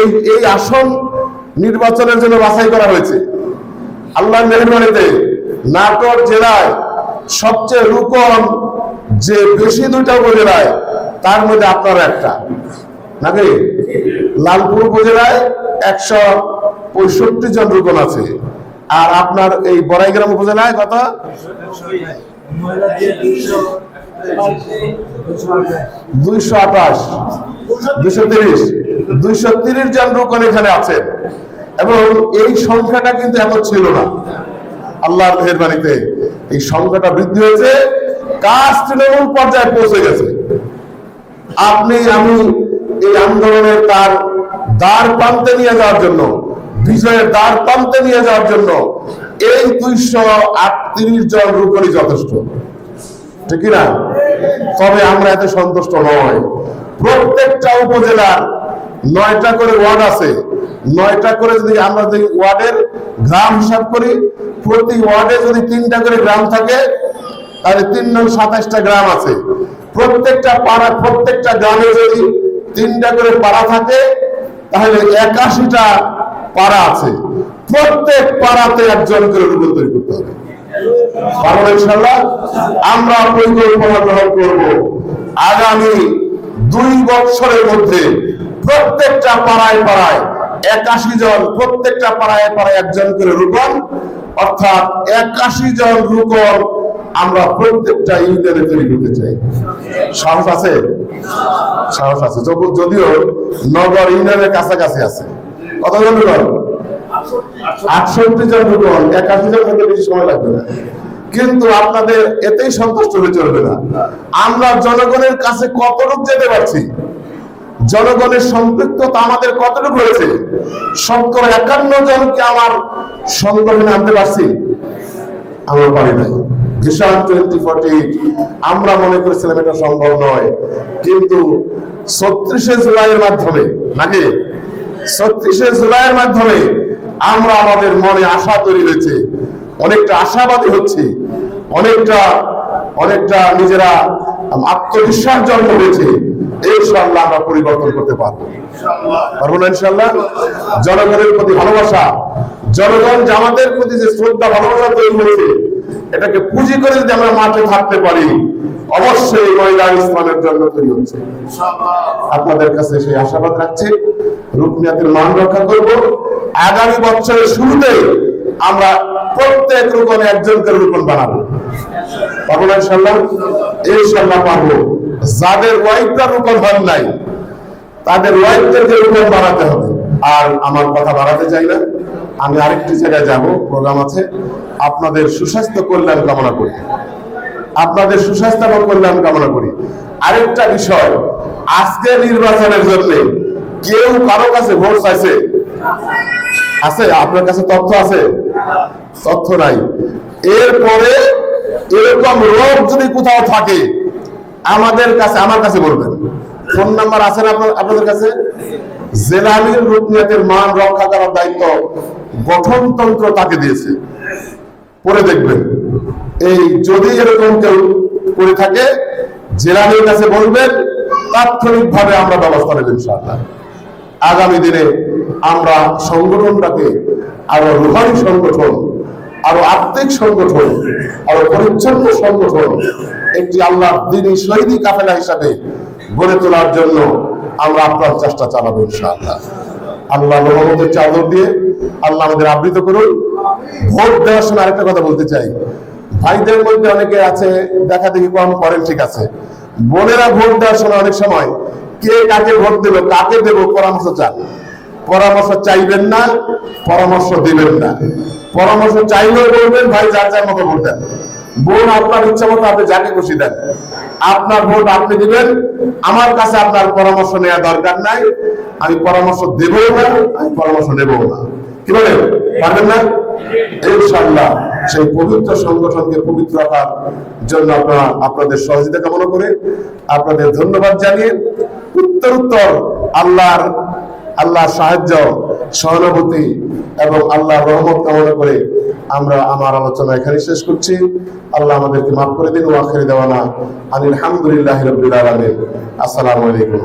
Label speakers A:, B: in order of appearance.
A: এই এই আসন নির্বাচনের জন্য বাছাই করা হয়েছে। আল্লাহ মেহরবানিতে নাটোর জেলায় সবচেয়ে রুকন যে বেশি দুইটা উপজেলায়, তার মধ্যে আপনারা একটা। নাকি? লালপুর উপজেলায় একশো পঁয়ষট্টি জন রুকন আছে। আর আপনার এই বড়াইগ্রাম উপজেলায় কত? দুইশো আঠাশ। দুইশো তিরিশ। দুইশো তিরিশ জন রুকন এখানে আছেন। এবং এই সংখ্যাটা কিন্তু এত ছিল না। আল্লাহর মেহরবানিতে এই সংখ্যাটা বৃদ্ধি হয়েছে। পর্যায়ে পৌঁছে গেছে। আপনি, আমি এই আন্দোলনের তার দ্বার প্রান্তে নিয়ে যাওয়ার জন্য, বিজয়ের দ্বার প্রান্তে নিয়ে যাওয়ার জন্য এই আটত্রিশ জন যথেষ্ট। ঠিক না? তবে আমরা এতে সন্তুষ্ট নয়। প্রত্যেকটা উপজেলার নয়টা করে ওয়ার্ড আছে। নয়টা করে যদি আমরা যদি ওয়ার্ডের গ্রাম হিসাব করি, প্রতি ওয়ার্ডে যদি তিনটা করে গ্রাম থাকে, তাহলে তিন নং সাতাশটা গ্রাম আছে। প্রত্যেকটা পাড়া, প্রত্যেকটা গ্রামে যদি তিনটা করে পাড়া থাকে, তাহলে একাশিটা পাড়া আছে। প্রত্যেক পাড়াতে একজন করে রূপণ তৈরি করতে হবে। আমরা পরিকল্পনা গ্রহণ করব। আগামী দুই বছরের মধ্যে প্রত্যেকটা পাড়ায় পাড়ায় একাশি জন, প্রত্যেকটা পাড়ায় পাড়ায় একজন করে রূপন অর্থাৎ একাশি জন রূপন আমরা প্রত্যেকটা ইউনিয়নে তৈরি করতে চাই। সাহস আছে? সাহস আছে। যদিও- নগর ইউনিয়নের কাছাকাছি আছে। কতজন রূপন আটষট্টি জন রূপন একাশি জন হতে বেশি সময় লাগবে না। কিন্তু আপনাদের এতেই সন্তুষ্ট হয়ে চলবে না। আমরা জনগণের কাছে কতটুকু যেতে পারছি? জনগণের সম্পৃক্ততা আমাদের কতটুকু হয়েছে? শতকরা একান্ন জনকে আমার সংগঠনে আনতে পারছি। আমরা পারি নাই। আমরা মনে করেছিলাম এটা সম্ভব নয়। কিন্তু ছত্রিশে জুলাইয়ের মাধ্যমে, নাকি? ছত্রিশে জুলাইয়ের মাধ্যমে আমরা আমাদের মনে আশা তৈরি হয়েছে। অনেকটা আশাবাদী হচ্ছে। অনেকটা অনেকটা নিজেরা আত্মবিশ্বাস জন্ম হয়েছে ইনশাল্লাহ আমরা পরিবর্তন করতে পারব। পারব না ইনশাল্লাহ জনগণের প্রতি ভালোবাসা। জনগণ আমাদের প্রতি যে শ্রদ্ধা, ভালোবাসা তৈরি হয়েছে, এটাকে পুঁজি করে যদি আমরা মাঠে থাকতে পারি, অবশ্যই মহিলা ইসলামের জন্য তৈরি হচ্ছে। আপনাদের কাছে সেই আশাবাদ রাখছি। রূপনিয়াতের মান রক্ষা করব। আগামী বছরের শুরুতে আমরা প্রত্যেক রূপনে একজনকে রূপন বানাবো। পাবো না ইনশাল্লাহ ইনশাল্লাহ পাবো যাদের ওয়াইফটা রূপন হন নাই, তাদের ওয়াইফদেরকে রূপন বানাতে হবে। আর আমার কথা বাড়াতে চাই না। আমি আরেকটি জায়গায় যাব, প্রোগ্রাম আছে। আপনাদের সুস্বাস্থ্য কল্যাণ কামনা করি। আপনাদের সুস্বাস্থ্য এবং কল্যাণ কামনা করি। আরেকটা বিষয়, আজকে নির্বাচনের জন্য কেউ কারও কাছে ভোট চাইছে? আছে? আপনার কাছে তথ্য আছে? তথ্য নাই। এরপরে এরকম রোগ যদি কোথাও থাকে আমাদের কাছে, আমার কাছে বলবেন। ফোন নাম্বার আছে না আপনার- আপনাদের কাছে? জেলামির রূপনিয়াতের মান রক্ষা করার দায়িত্ব গঠনতন্ত্র তাকে দিয়েছে। পড়ে দেখবেন। এই যদি এরকম কেউ করে থাকে জেলামির কাছে বলবেন, তাৎক্ষণিকভাবে আমরা ব্যবস্থা নেব ইনশাআল্লাহ। আগামী দিনে আমরা সংগঠনটাকে আরও রুহানি সংগঠন আরও আর্থিক সংগঠন, আরও পরিচ্ছন্ন সংগঠন একটি আল্লাহ দিনী শহীদি কাফেলা হিসাবে গড়ে তোলার জন্য আমরা আপনার চেষ্টা চালাবো ইনশাআল্লাহ। আল্লাহ রহমতের চাদর দিয়ে আল্লাহ আমাদের আবৃত করুন। ভোট দেওয়ার সময় আরেকটা কথা বলতে চাই। ভাইদের মধ্যে অনেকে আছে, দেখা দেখি কম করেন, ঠিক আছে। বোনেরা ভোট দেওয়ার সময় অনেক সময় কে কাকে ভোট দেব, কাকে দেব পরামর্শ চান। পরামর্শ চাইবেন না, পরামর্শ দিবেন না। পরামর্শ চাইলেও বলবেন, ভাই যার যার মতো দেন। বোন আপনার ইচ্ছা মতো আপনি যাকে খুশি দেন। আপনার ভোট আপনি দিবেন, আমার কাছে আপনার পরামর্শ নেওয়া দরকার নাই। আমি পরামর্শ দেবও না, আমি পরামর্শ নেবও না। কি বলেন? পারবেন না? ইনশাআল্লাহ, সেই পবিত্র সংগঠনকে পবিত্র রাখার জন্য আপনারা আপনাদের সহযোগিতা কামনা করে আপনাদের ধন্যবাদ জানিয়ে উত্তর উত্তর আল্লাহর আল্লাহর সাহায্য সহানুভূতি এবং আল্লাহ রহমত কামনা করে আমরা আমার আলোচনা এখানে শেষ করছি। আল্লাহ আমাদেরকে মাফ করে দিন ও আখেরি দেওয়ানা। আনিল হামদুলিল্লাহ রবিল আলমিন। আসসালামু আলাইকুম